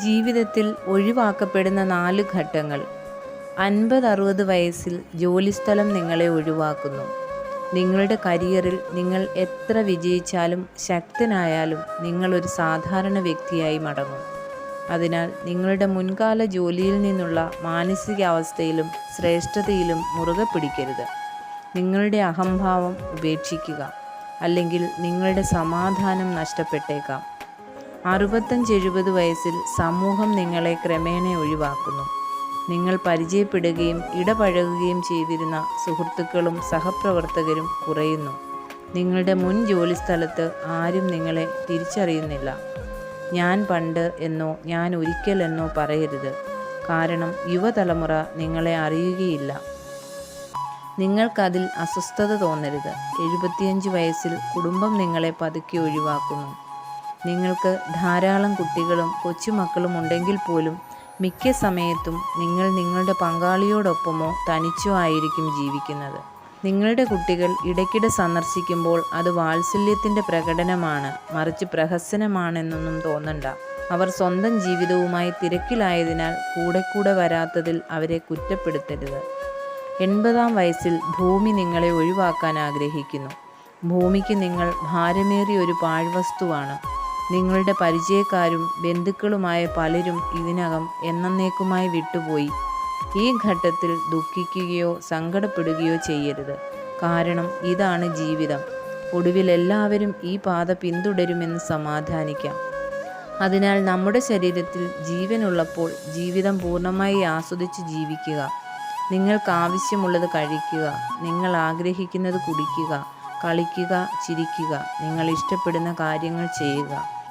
ജീവിതത്തിൽ ഒഴിവാക്കപ്പെടുന്ന നാല് ഘട്ടങ്ങൾ. അൻപത് അറുപത് വയസ്സിൽ ജോലിസ്ഥലം നിങ്ങളെ ഒഴിവാക്കുന്നു. നിങ്ങളുടെ കരിയറിൽ നിങ്ങൾ എത്ര വിജയിച്ചാലും ശക്തനായാലും നിങ്ങളൊരു സാധാരണ വ്യക്തിയായി മടങ്ങും. അതിനാൽ നിങ്ങളുടെ മുൻകാല ജോലിയിൽ നിന്നുള്ള മാനസികാവസ്ഥയിലും ശ്രേഷ്ഠതയിലും മുറുകെ പിടിക്കരുത്. നിങ്ങളുടെ അഹംഭാവം ഉപേക്ഷിക്കുക. അല്ലെങ്കിൽ നിങ്ങളുടെ സമാധാനം നഷ്ടപ്പെട്ടേക്കാം. അറുപത്തഞ്ച് എഴുപത് വയസ്സിൽ സമൂഹം നിങ്ങളെ ക്രമേണ ഒഴിവാക്കുന്നു. നിങ്ങൾ പരിചയപ്പെടുകയും ഇടപഴകുകയും ചെയ്തിരുന്ന സുഹൃത്തുക്കളും സഹപ്രവർത്തകരും കുറയുന്നു. നിങ്ങളുടെ മുൻ ജോലിസ്ഥലത്ത് ആരും നിങ്ങളെ തിരിച്ചറിയുന്നില്ല. ഞാൻ പണ്ട് എന്നോ ഞാൻ ഒരിക്കൽ എന്നോ പറയരുത്. കാരണം യുവതലമുറ നിങ്ങളെ അറിയുകയില്ല. നിങ്ങൾക്കതിൽ അസ്വസ്ഥത തോന്നരുത്. എഴുപത്തിയഞ്ച് വയസ്സിൽ കുടുംബം നിങ്ങളെ പതുക്കെ ഒഴിവാക്കുന്നു. നിങ്ങൾക്ക് ധാരാളം കുട്ടികളും കൊച്ചുമക്കളും ഉണ്ടെങ്കിൽ പോലും മിക്ക സമയത്തും നിങ്ങൾ നിങ്ങളുടെ പങ്കാളിയോടൊപ്പമോ തനിച്ചോ ആയിരിക്കും ജീവിക്കുന്നത്. നിങ്ങളുടെ കുട്ടികൾ ഇടയ്ക്കിടെ സന്ദർശിക്കുമ്പോൾ അത് വാത്സല്യത്തിന്റെ പ്രകടനമാണ് മറിച്ച് പ്രഹസനമാണെന്നൊന്നും തോന്നണ്ട. അവർ സ്വന്തം ജീവിതവുമായി തിരക്കിലായതിനാൽ കൂടെ കൂടെ വരാത്തതിൽ അവരെ കുറ്റപ്പെടുത്തരുത്. എൺപതാം വയസ്സിൽ ഭൂമി നിങ്ങളെ ഒഴിവാക്കാൻ ആഗ്രഹിക്കുന്നു. ഭൂമിക്ക് നിങ്ങൾ ഭാരമേറിയ ഒരു പാഴ്വസ്തുവാണ്. നിങ്ങളുടെ പരിചയക്കാരും ബന്ധുക്കളുമായ പലരും ഇതിനകം എന്നേക്കുമായി വിട്ടുപോയി. ഈ ഘട്ടത്തിൽ ദുഃഖിക്കുകയോ സങ്കടപ്പെടുകയോ ചെയ്യരുത്. കാരണം ഇതാണ് ജീവിതം. ഒടുവിൽ എല്ലാവരും ഈ പാത പിന്തുടരുമെന്ന് സമാധാനിക്കാം. അതിനാൽ നമ്മുടെ ശരീരത്തിൽ ജീവനുള്ളപ്പോൾ ജീവിതം പൂർണമായി ആസ്വദിച്ച് ജീവിക്കുക. നിങ്ങൾക്ക് ആവശ്യമുള്ളത് കഴിക്കുക. നിങ്ങൾ ആഗ്രഹിക്കുന്നത് കുടിക്കുക. കളിക്കുക ചിരിക്കുക നിങ്ങൾ ഇഷ്ടപ്പെടുന്ന കാര്യങ്ങൾ ചെയ്യുക.